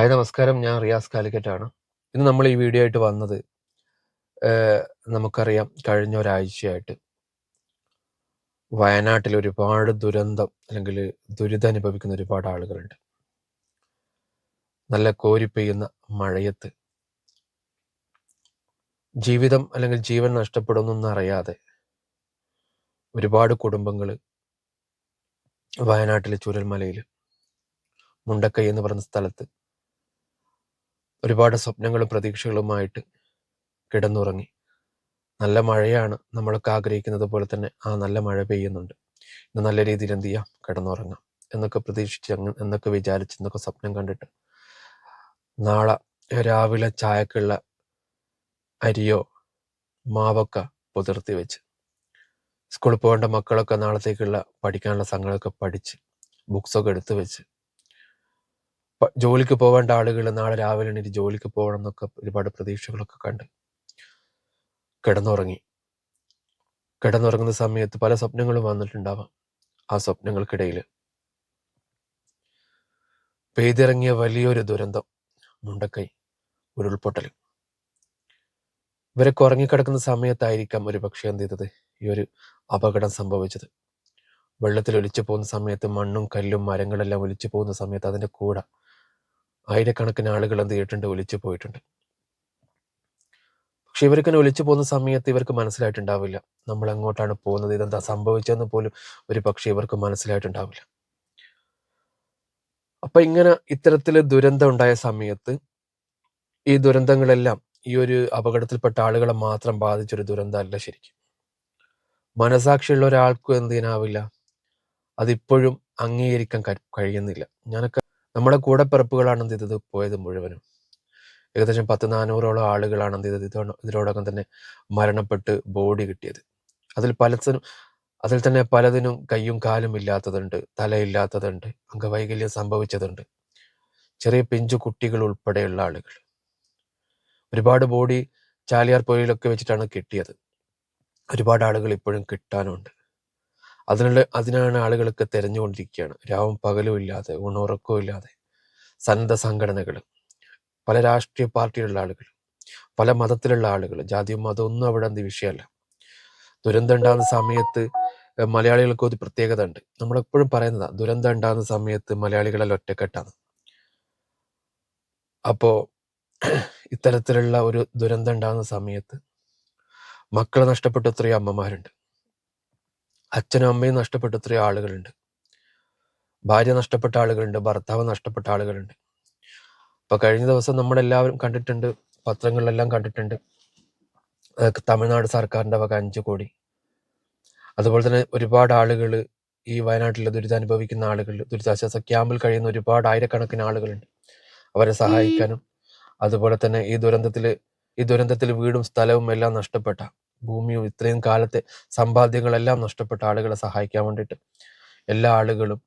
Hi നമസ്കാരം. ഞാൻ റിയാസ് കാലിക്കറ്റാണ്. ഇന്ന് നമ്മൾ ഈ വീഡിയോ ആയിട്ട് വന്നത് നമുക്കറിയാം കഴിഞ്ഞ ഒരാഴ്ചയായിട്ട് വയനാട്ടിൽ ഒരുപാട് ദുരന്തം അല്ലെങ്കിൽ ദുരിതം അനുഭവിക്കുന്ന ഒരുപാട് ആളുകളുണ്ട്. നല്ല കോരി പെയ്യുന്ന മഴയത്ത് ജീവിതം അല്ലെങ്കിൽ ജീവൻ നഷ്ടപ്പെടുന്നറിയാതെ ഒരുപാട് കുടുംബങ്ങൾ വയനാട്ടിലെ ചുരൽമലയിൽ മുണ്ടക്കൈ എന്ന് പറഞ്ഞ സ്ഥലത്ത് ഒരുപാട് സ്വപ്നങ്ങളും പ്രതീക്ഷകളുമായിട്ട് കിടന്നുറങ്ങി. നല്ല മഴയാണ് നമ്മളൊക്കെ ആഗ്രഹിക്കുന്നത് പോലെ തന്നെ ആ നല്ല മഴ പെയ്യുന്നുണ്ട്. ഇന്ന് നല്ല രീതിയിൽ എന്ത് ചെയ്യാം? കിടന്നുറങ്ങാം. എന്നൊക്കെ പ്രതീക്ഷിച്ച് എന്നൊക്കെ വിചാരിച്ച് എന്നൊക്കെ സ്വപ്നം കണ്ടിട്ട് നാളെ രാവിലെ ചായക്കുള്ള അരിയോ മാവൊക്കെ പുതിർത്തി വെച്ച് സ്കൂളിൽ പോകേണ്ട മക്കളൊക്കെ നാളത്തേക്കുള്ള പഠിക്കാനുള്ള സംഘങ്ങളൊക്കെ പഠിച്ച് ബുക്സൊക്കെ എടുത്തു വെച്ച് ജോലിക്ക് പോകേണ്ട ആളുകൾ നാളെ രാവിലെ എണീറ്റ് ജോലിക്ക് പോകണം എന്നൊക്കെ ഒരുപാട് പ്രതീക്ഷകളൊക്കെ കണ്ട് കിടന്നുറങ്ങി. കിടന്നുറങ്ങുന്ന സമയത്ത് പല സ്വപ്നങ്ങളും വന്നിട്ടുണ്ടാവാം ആ സ്വപ്നങ്ങൾക്കിടയിൽ. പെയ്തിറങ്ങിയ വലിയൊരു ദുരന്തം മുണ്ടക്കൈ ഉരുൾപൊട്ടൽ. ഇവരൊക്കെ ഉറങ്ങിക്കിടക്കുന്ന സമയത്തായിരിക്കാം ഒരു പക്ഷേ എന്ത് ചെയ്തത്? ഈ ഒരു അപകടം സംഭവിച്ചത്. വെള്ളത്തിൽ ഒലിച്ചു പോകുന്ന സമയത്ത് മണ്ണും കല്ലും മരങ്ങളെല്ലാം ഒലിച്ചു പോകുന്ന സമയത്ത് അതിന്റെ കൂടെ ആയിരക്കണക്കിന് ആളുകൾ എന്ത് ചെയ്തിട്ടുണ്ട്? ഒലിച്ചു പോയിട്ടുണ്ട്. പക്ഷെ ഇവർക്കിനെ ഒലിച്ചു പോകുന്ന സമയത്ത് ഇവർക്ക് മനസ്സിലായിട്ടുണ്ടാവില്ല. നമ്മൾ എങ്ങോട്ടാണ് പോകുന്നത്? ഇതെന്താ സംഭവിച്ചതെന്ന് പോലും ഒരു പക്ഷേ ഇവർക്ക് മനസ്സിലായിട്ടുണ്ടാവില്ല. അപ്പൊ ഇങ്ങനെ ഇത്തരത്തിൽ ദുരന്തം ഉണ്ടായ സമയത്ത് ഈ ദുരന്തങ്ങളെല്ലാം ഈ ഒരു അപകടത്തിൽപ്പെട്ട ആളുകളെ മാത്രം ബാധിച്ചൊരു ദുരന്തമല്ല ശരിക്കും. മനസാക്ഷിയുള്ള ഒരാൾക്കും എന്ത് ചെയ്യാനാവില്ല. അതിപ്പോഴും അംഗീകരിക്കാൻ കഴി- കഴിയുന്നില്ല. ഞാനൊക്കെ നമ്മുടെ കൂടെ പിറപ്പുകളാണ് എന്ത് ചെയ്തത്? പോയത് മുഴുവനും. ഏകദേശം പത്ത് നാനൂറോളം ആളുകളാണ് എന്ത് ചെയ്തത്? ഇതിനോടകം തന്നെ മരണപ്പെട്ട് ബോഡി കിട്ടിയത്. അതിൽ പലതിനും അതിൽ തന്നെ പലതിനും കയ്യും കാലും ഇല്ലാത്തതുണ്ട് തലയില്ലാത്തതുണ്ട് അംഗവൈകല്യം സംഭവിച്ചതുണ്ട്. ചെറിയ പിഞ്ചു കുട്ടികൾ ഉൾപ്പെടെയുള്ള ആളുകൾ. ഒരുപാട് ബോഡി ചാലിയാർ പുഴയിലൊക്കെ വെച്ചിട്ടാണ് കിട്ടിയത്. ഒരുപാട് ആളുകൾ ഇപ്പോഴും കിട്ടാനുണ്ട്. അതിനുള്ള അതിനാണ് ആളുകളൊക്കെ തിരഞ്ഞുകൊണ്ടിരിക്കുകയാണ്. രാവും പകലും ഇല്ലാതെ ഊണുറക്കവും ഇല്ലാതെ സന്നദ്ധ സംഘടനകൾ പല രാഷ്ട്രീയ പാർട്ടിയിലുള്ള ആളുകൾ പല മതത്തിലുള്ള ആളുകൾ ജാതിയും മതവും ഒന്നും അവിടെ എന്ത് വിഷയമല്ല. ദുരന്തം ഉണ്ടാകുന്ന സമയത്ത് മലയാളികൾക്ക് ഒരു പ്രത്യേകത ഉണ്ട്. നമ്മളെപ്പോഴും പറയുന്നതാണ് ദുരന്തം ഉണ്ടാകുന്ന സമയത്ത് മലയാളികളെല്ലാം ഒറ്റക്കെട്ടാണ്. അപ്പോ ഇത്തരത്തിലുള്ള ഒരു ദുരന്തം ഉണ്ടാകുന്ന സമയത്ത് മക്കളെ നഷ്ടപ്പെട്ട എത്രയോ അമ്മമാരുണ്ട്. അച്ഛനും അമ്മയും നഷ്ടപ്പെട്ട എത്രയോ ആളുകളുണ്ട്. ഭാര്യ നഷ്ടപ്പെട്ട ആളുകളുണ്ട്. ഭർത്താവ് നഷ്ടപ്പെട്ട ആളുകളുണ്ട്. അപ്പൊ കഴിഞ്ഞ ദിവസം നമ്മളെല്ലാവരും കണ്ടിട്ടുണ്ട്. പത്രങ്ങളിലെല്ലാം കണ്ടിട്ടുണ്ട്. തമിഴ്നാട് സർക്കാരിന്റെ വക അഞ്ചു കോടി. അതുപോലെ തന്നെ ഒരുപാട് ആളുകൾ ഈ വയനാട്ടിൽ ദുരിതാനുഭവിക്കുന്ന ആളുകൾ ദുരിതാശ്വാസ ക്യാമ്പിൽ കഴിയുന്ന ഒരുപാട് ആയിരക്കണക്കിന് ആളുകളുണ്ട്. അവരെ സഹായിക്കാനും അതുപോലെ തന്നെ ഈ ദുരന്തത്തിൽ ഈ ദുരന്തത്തിൽ വീടും സ്ഥലവും എല്ലാം നഷ്ടപ്പെട്ട ഭൂമിയും ഇത്രയും കാലത്തെ സമ്പാദ്യങ്ങളെല്ലാം നഷ്ടപ്പെട്ട ആളുകളെ സഹായിക്കാൻ വേണ്ടിയിട്ട് എല്ലാ ആളുകളും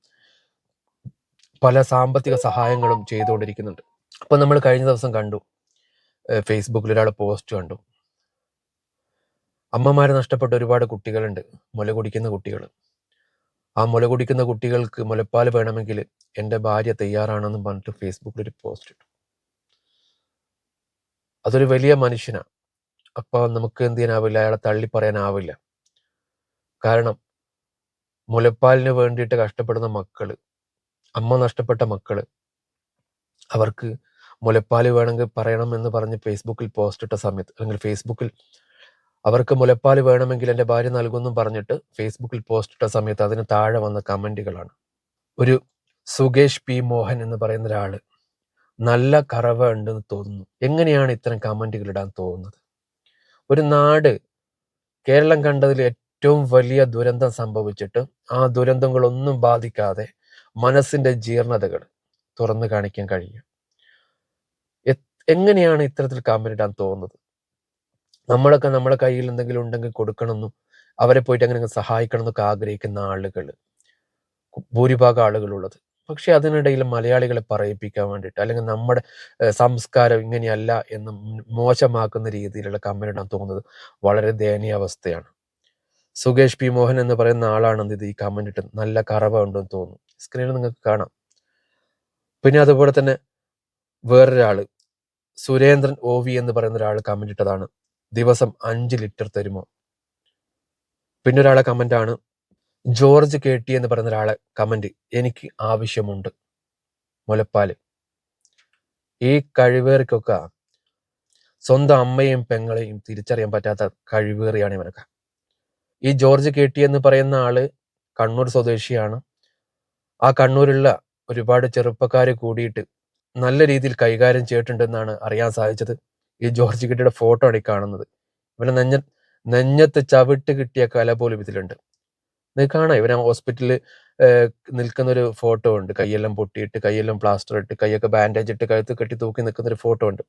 പല സാമ്പത്തിക സഹായങ്ങളും ചെയ്തുകൊണ്ടിരിക്കുന്നുണ്ട്. അപ്പൊ നമ്മൾ കഴിഞ്ഞ ദിവസം കണ്ടു ഫേസ്ബുക്കിൽ ഒരാൾ പോസ്റ്റ് കണ്ടു. അമ്മമാരെ നഷ്ടപ്പെട്ട ഒരുപാട് കുട്ടികളുണ്ട് മുല കുടിക്കുന്ന കുട്ടികൾ. ആ മുല കുടിക്കുന്ന കുട്ടികൾക്ക് മുലപ്പാൽ വേണമെങ്കിൽ എന്റെ ഭാര്യ തയ്യാറാണെന്ന് പറഞ്ഞിട്ട് ഫേസ്ബുക്കിൽ ഒരു പോസ്റ്റ് ഇട്ടു. അതൊരു വലിയ മനുഷ്യനാ. അപ്പൊ നമുക്ക് എന്ത് ചെയ്യാനാവില്ല? അയാളെ തള്ളി പറയാനാവില്ല കാരണം മുലപ്പാലിന് വേണ്ടിയിട്ട് കഷ്ടപ്പെടുന്ന മക്കൾ അമ്മ നഷ്ടപ്പെട്ട മക്കൾ അവർക്ക് മുലപ്പാൽ വേണമെങ്കിൽ പറയണം എന്ന് പറഞ്ഞ് ഫേസ്ബുക്കിൽ പോസ്റ്റ് ഇട്ട സമയത്ത് അല്ലെങ്കിൽ ഫേസ്ബുക്കിൽ അവർക്ക് മുലപ്പാൽ വേണമെങ്കിൽ എന്റെ ഭാര്യ നൽകുമെന്നും പറഞ്ഞിട്ട് ഫേസ്ബുക്കിൽ പോസ്റ്റ് ഇട്ട സമയത്ത് അതിന് താഴെ വന്ന കമന്റുകളാണ്. ഒരു സുകേഷ് പി മോഹൻ എന്ന് പറയുന്ന ഒരാൾ നല്ല കറവ ഉണ്ടെന്ന് തോന്നുന്നു. എങ്ങനെയാണ് ഇത്തരം കമന്റുകൾ ഇടാൻ തോന്നുന്നത്? ഒരു നാട് കേരളം കണ്ടതിൽ ഏറ്റവും വലിയ ദുരന്തം സംഭവിച്ചിട്ട് ആ ദുരന്തങ്ങളൊന്നും ബാധിക്കാതെ മനസ്സിന്റെ ജീർണതകൾ തുറന്നു കാണിക്കാൻ കഴിയും. എങ്ങനെയാണ് ഇത്തരത്തിൽ കാമ്പനിടാൻ തോന്നുന്നത്? നമ്മളൊക്കെ നമ്മുടെ കയ്യിൽ എന്തെങ്കിലും ഉണ്ടെങ്കിൽ കൊടുക്കണമെന്നും അവരെ പോയിട്ട് അങ്ങനെ അങ്ങ് സഹായിക്കണം എന്നൊക്കെ ആഗ്രഹിക്കുന്ന ആളുകൾ ഭൂരിഭാഗം ആളുകളുള്ളത് പക്ഷെ അതിനിടയിൽ മലയാളികളെ പറയിപ്പിക്കാൻ വേണ്ടിയിട്ട് അല്ലെങ്കിൽ നമ്മുടെ സംസ്കാരം ഇങ്ങനെയല്ല എന്ന് മോശമാക്കുന്ന രീതിയിലുള്ള കമന്റ് ഇടാൻ തോന്നുന്നത് വളരെ ദയനീയ അവസ്ഥയാണ്. സുകേഷ് പി. മോഹൻ എന്ന് പറയുന്ന ആളാണെന്ന് ഇത് ഈ ഇട്ട് നല്ല കറവ ഉണ്ടെന്ന് തോന്നുന്നു. സ്ക്രീനിൽ നിങ്ങൾക്ക് കാണാം. പിന്നെ അതുപോലെ തന്നെ വേറൊരാൾ സുരേന്ദ്രൻ ഒ വി എന്ന് പറയുന്ന ഒരാൾ ഇട്ടതാണ് ദിവസം അഞ്ച് ലിറ്റർ തരുമോ? പിന്നെ ഒരാളെ കമന്റ് ആണ് ജോർജ് കെ ടി എന്ന് പറയുന്ന ഒരാളെ കമന്റ് എനിക്ക് ആവശ്യമുണ്ട്. മുലപ്പാൽ. ഈ കഴിവേറിക്കൊക്കെ സ്വന്തം അമ്മയും പെങ്ങളെയും തിരിച്ചറിയാൻ പറ്റാത്ത കഴിവേറിയാണ് ഇവനൊക്കെ. ഈ ജോർജ് കെ ടി എന്ന് പറയുന്ന ആൾ കണ്ണൂർ സ്വദേശിയാണ്. ആ കണ്ണൂരുള്ള ഒരുപാട് ചെറുപ്പക്കാർ കൂടിയിട്ട് നല്ല രീതിയിൽ കൈകാര്യം ചെയ്തിട്ടുണ്ടെന്നാണ് അറിയാൻ സാധിച്ചത്. ഈ ജോർജ് കെട്ടിയുടെ ഫോട്ടോ ആണ് ഈ കാണുന്നത്. ഇവനെ നെഞ്ഞ നെഞ്ഞത്ത് ചവിട്ട് കിട്ടിയ കല പോലും ഇതിലുണ്ട്. ഇത് കാണാം. ഇവനെ ഹോസ്പിറ്റലിൽ നിൽക്കുന്ന ഒരു ഫോട്ടോ ഉണ്ട്. കൈയെല്ലാം പൊട്ടിയിട്ട് കൈയെല്ലാം പ്ലാസ്റ്റർ ഇട്ട് കൈയൊക്കെ ബാൻഡേജ് ഇട്ട് കഴുത്ത് കെട്ടി തൂക്കി നിൽക്കുന്ന ഒരു ഫോട്ടോ ഉണ്ട്.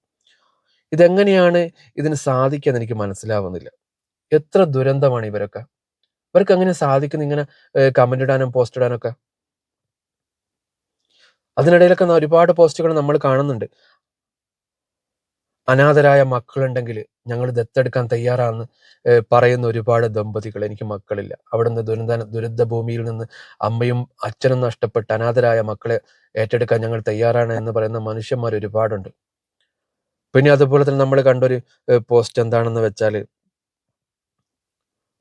ഇതെങ്ങനെയാണ് ഇതിന് സാധിക്കാന്ന് എനിക്ക് മനസ്സിലാവുന്നില്ല. എത്ര ദുരന്തമാണ് ഇവരൊക്കെ. ഇവർക്ക് അങ്ങനെ സാധിക്കുന്ന ഇങ്ങനെ കമന്റ് ഇടാനും പോസ്റ്റ് ഇടാനൊക്കെ അതിനിടയിലൊക്കെ ഒരുപാട് പോസ്റ്റുകൾ നമ്മൾ കാണുന്നുണ്ട്. അനാഥരായ മക്കളുണ്ടെങ്കിൽ ഞങ്ങൾ ദത്തെടുക്കാൻ തയ്യാറാണെന്ന് പറയുന്ന ഒരുപാട് ദമ്പതികൾ എനിക്ക് മക്കളില്ല. അവിടുന്ന് ദുരന്ത ദുരന്ത ഭൂമിയിൽ നിന്ന് അമ്മയും അച്ഛനും നഷ്ടപ്പെട്ട് അനാഥരായ മക്കളെ ഏറ്റെടുക്കാൻ ഞങ്ങൾ തയ്യാറാണ് എന്ന് പറയുന്ന മനുഷ്യന്മാർ ഒരുപാടുണ്ട്. പിന്നെ അതുപോലെ തന്നെ നമ്മൾ കണ്ടൊരു പോസ്റ്റ് എന്താണെന്ന് വെച്ചാൽ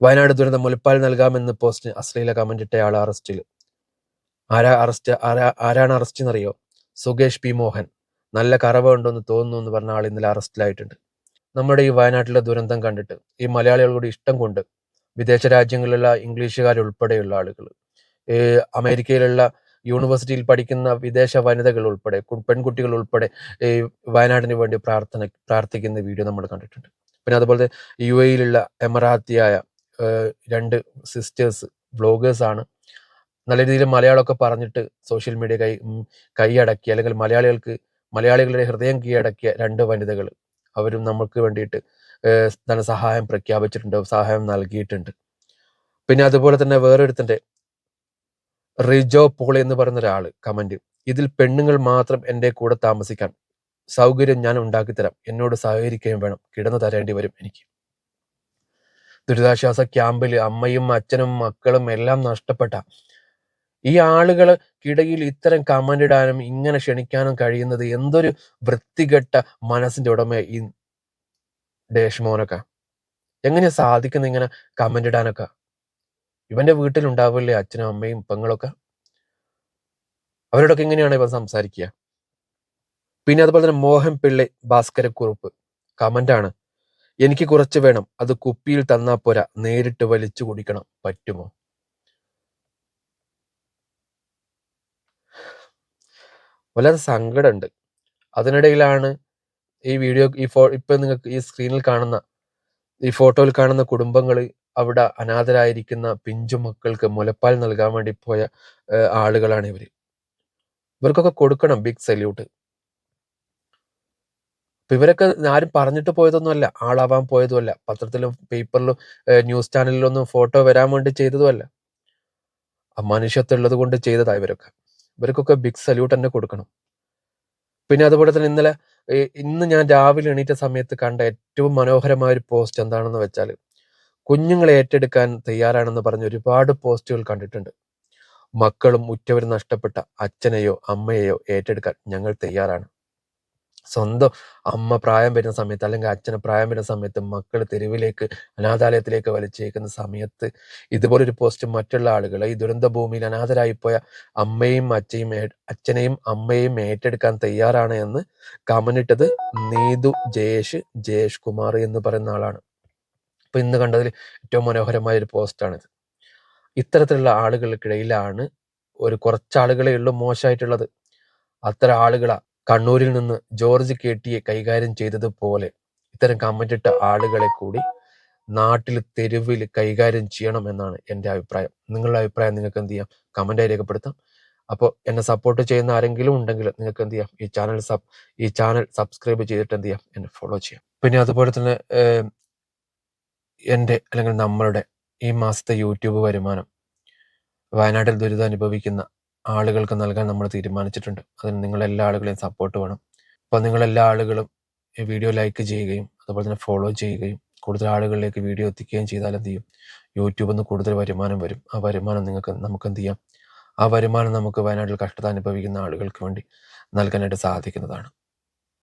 വയനാട് ദുരന്തം മുലപ്പാൽ നൽകാമെന്ന് പോസ്റ്റ് അശ്ലീല കമന്റ് ഇട്ടയാൾ അറസ്റ്റിൽ ആരാ അറസ്റ്റ് ആരാ ആരാണ് അറസ്റ്റ് എന്നറിയോ സുകേഷ് പി മോഹൻ. നല്ല കറവുണ്ടെന്ന് തോന്നുന്നു എന്ന് പറഞ്ഞ ആൾ ഇന്നലെ അറസ്റ്റിലായിട്ടുണ്ട്. നമ്മുടെ ഈ വയനാട്ടിലെ ദുരന്തം കണ്ടിട്ട് ഈ മലയാളികളോട് ഇഷ്ടം കൊണ്ട് വിദേശ രാജ്യങ്ങളിലുള്ള ഇംഗ്ലീഷുകാർ ഉൾപ്പെടെയുള്ള ആളുകൾ അമേരിക്കയിലുള്ള യൂണിവേഴ്സിറ്റിയിൽ പഠിക്കുന്ന വിദേശ വനിതകൾ ഉൾപ്പെടെ പെൺകുട്ടികൾ ഉൾപ്പെടെ ഈ വയനാടിന് വേണ്ടി പ്രാർത്ഥന പ്രാർത്ഥിക്കുന്ന വീഡിയോ നമ്മൾ കണ്ടിട്ടുണ്ട്. പിന്നെ അതുപോലെ യു എയിലുള്ള എമറാത്തിയായ രണ്ട് സിസ്റ്റേഴ്സ് ബ്ലോഗേഴ്സ് ആണ് നല്ല രീതിയിൽ മലയാളമൊക്കെ പറഞ്ഞിട്ട് സോഷ്യൽ മീഡിയ കൈ കൈയടക്കി അല്ലെങ്കിൽ മലയാളികൾക്ക് മലയാളികളുടെ ഹൃദയം കീഴടക്കിയ രണ്ട് വനിതകൾ. അവരും നമുക്ക് വേണ്ടിയിട്ട് ധനസഹായം പ്രഖ്യാപിച്ചിട്ടുണ്ട് സഹായം നൽകിയിട്ടുണ്ട്. പിന്നെ അതുപോലെ തന്നെ വേറൊരുത്തന്റെ റിജോ പോളി എന്ന് പറയുന്ന ഒരാൾ കമന്റ് ഇതിൽ പെണ്ണുങ്ങൾ മാത്രം എന്റെ കൂടെ താമസിക്കാൻ സൗകര്യം ഞാൻ ഉണ്ടാക്കിത്തരാം. എന്നോട് സഹകരിക്കുകയും വേണം. കിടന്നു തരേണ്ടി വരും എനിക്ക്. ദുരിതാശ്വാസ ക്യാമ്പിൽ അമ്മയും അച്ഛനും മക്കളും എല്ലാം നഷ്ടപ്പെട്ട ഈ ആളുകൾക്കിടയിൽ ഇത്തരം കമന്റ് ഇടാനും ഇങ്ങനെ ക്ഷണിക്കാനും കഴിയുന്നത് എന്തൊരു വൃത്തികെട്ട മനസ്സിന്റെ ഉടമ ഈ ദേഷ്മോനൊക്കെ. എങ്ങനെ സാധിക്കുന്നു ഇങ്ങനെ കമന്റ് ഇടാനൊക്കെ? ഇവന്റെ വീട്ടിലുണ്ടാവില്ലേ അച്ഛനും അമ്മയും പെങ്ങളൊക്കെ? അവരോടൊക്കെ എങ്ങനെയാണ് ഇവൻ സംസാരിക്കുക? പിന്നെ അതുപോലെ തന്നെ മോഹൻ പിള്ളை ഭാസ്കരക്കുറുപ്പ് കമന്റാണ് എനിക്ക് കുറച്ച് വേണം. അത് കുപ്പിയിൽ തന്നാ പോരാ. നേരിട്ട് വലിച്ചു കുടിക്കണം. പറ്റുമോ? വല്ലാതെ സങ്കടമുണ്ട്. അതിനിടയിലാണ് ഈ വീഡിയോ ഈ ഫോ ഇപ്പം നിങ്ങൾക്ക് ഈ സ്ക്രീനിൽ കാണുന്ന ഈ ഫോട്ടോയിൽ കാണുന്ന കുടുംബങ്ങൾ അവിടെ അനാഥരായിരിക്കുന്ന പിഞ്ചു മക്കൾക്ക് മുലപ്പാൽ നൽകാൻ വേണ്ടി പോയ ആളുകളാണ് ഇവർ ഇവർക്കൊക്കെ കൊടുക്കണം ബിഗ് സല്യൂട്ട് അപ്പൊ ഇവരൊക്കെ ആരും പറഞ്ഞിട്ട് പോയതൊന്നുമല്ല ആളാവാൻ പോയതുമല്ല. പത്രത്തിലും പേപ്പറിലും ന്യൂസ് ചാനലിലൊന്നും ഫോട്ടോ വരാൻ വേണ്ടി ചെയ്തതുമല്ല. അമാനുഷ്യത്തുള്ളത് കൊണ്ട് ചെയ്തതാ ഇവരൊക്കെ. ഇവർക്കൊക്കെ ബിഗ് സല്യൂട്ട് തന്നെ കൊടുക്കണം. പിന്നെ അതുപോലെ തന്നെ ഇന്നലെ ഇന്ന് ഞാൻ രാവിലെ എണീറ്റ സമയത്ത് കണ്ട ഏറ്റവും മനോഹരമായ ഒരു പോസ്റ്റ് എന്താണെന്ന് വെച്ചാൽ കുഞ്ഞുങ്ങളെ ഏറ്റെടുക്കാൻ തയ്യാറാണെന്ന് പറഞ്ഞ് ഒരുപാട് പോസ്റ്റുകൾ കണ്ടിട്ടുണ്ട്. മക്കളും ഉറ്റവരും നഷ്ടപ്പെട്ട അച്ഛനെയോ അമ്മയെയോ ഏറ്റെടുക്കാൻ ഞങ്ങൾ തയ്യാറാണ്. സ്വന്തം അമ്മ പ്രായം വരുന്ന സമയത്ത് അല്ലെങ്കിൽ അച്ഛന് പ്രായം വരുന്ന സമയത്ത് മക്കൾ തെരുവിലേക്ക് അനാഥാലയത്തിലേക്ക് വലിച്ചേക്കുന്ന സമയത്ത് ഇതുപോലൊരു പോസ്റ്റ് മറ്റുള്ള ആളുകൾ ഈ ദുരന്ത ഭൂമിയിൽ അനാഥരായി പോയ അമ്മയും അച്ഛയും അച്ഛനെയും അമ്മയെയും ഏറ്റെടുക്കാൻ തയ്യാറാണ് എന്ന് കമനിട്ടത് നീതു ജയേഷ് ജയേഷ് കുമാർ എന്ന് പറയുന്ന ആളാണ്. അപ്പൊ ഇന്ന് കണ്ടതിൽ ഏറ്റവും മനോഹരമായ ഒരു പോസ്റ്റാണിത് ഇത്തരത്തിലുള്ള ആളുകൾക്കിടയിലാണ് ഒരു കുറച്ചാളുകളെ ഉള്ളൂ മോശമായിട്ടുള്ളത് അത്തരം ആളുകളാ കണ്ണൂരിൽ നിന്ന് ജോർജ് കെ. ടിയെ കൈകാര്യം ചെയ്തതുപോലെ ഇത്തരം കമന്റിട്ട ആളുകളെ കൂടി നാട്ടിൽ തെരുവിൽ കൈകാര്യം ചെയ്യണം എന്നാണ് എന്റെ അഭിപ്രായം. നിങ്ങളുടെ അഭിപ്രായം നിങ്ങൾക്ക് എന്ത് ചെയ്യാം? കമന്റായി രേഖപ്പെടുത്താം. അപ്പോൾ എന്നെ സപ്പോർട്ട് ചെയ്യുന്ന ആരെങ്കിലും ഉണ്ടെങ്കിൽ നിങ്ങൾക്ക് എന്ത് ചെയ്യാം? ഈ ചാനൽ സബ് ഈ ചാനൽ സബ്സ്ക്രൈബ് ചെയ്തിട്ട് എന്ത് ചെയ്യാം? എന്നെ ഫോളോ ചെയ്യാം. പിന്നെ അതുപോലെ തന്നെ എന്റെ അല്ലെങ്കിൽ നമ്മളുടെ ഈ മാസത്തെ യൂട്യൂബ് വരുമാനം വയനാട്ടിൽ ദുരിതം അനുഭവിക്കുന്ന ആളുകൾക്ക് നൽകാൻ നമ്മൾ തീരുമാനിച്ചിട്ടുണ്ട്. അതിന് നിങ്ങളെല്ലാ ആളുകളെയും സപ്പോർട്ട് വേണം. അപ്പോൾ നിങ്ങളെല്ലാ ആളുകളും ഈ വീഡിയോ ലൈക്ക് ചെയ്യുകയും അതുപോലെ തന്നെ ഫോളോ ചെയ്യുകയും കൂടുതൽ ആളുകളിലേക്ക് വീഡിയോ എത്തിക്കുകയും ചെയ്താൽ എന്ത് ചെയ്യും? യൂട്യൂബിൽ നിന്ന് കൂടുതൽ വരുമാനം വരും. ആ വരുമാനം നിങ്ങൾക്ക് നമുക്ക് എന്ത് ചെയ്യാം? ആ വരുമാനം നമുക്ക് വയനാട്ടിൽ കഷ്ടത അനുഭവിക്കുന്ന ആളുകൾക്ക് വേണ്ടി നൽകാനായിട്ട് സാധിക്കുന്നതാണ്.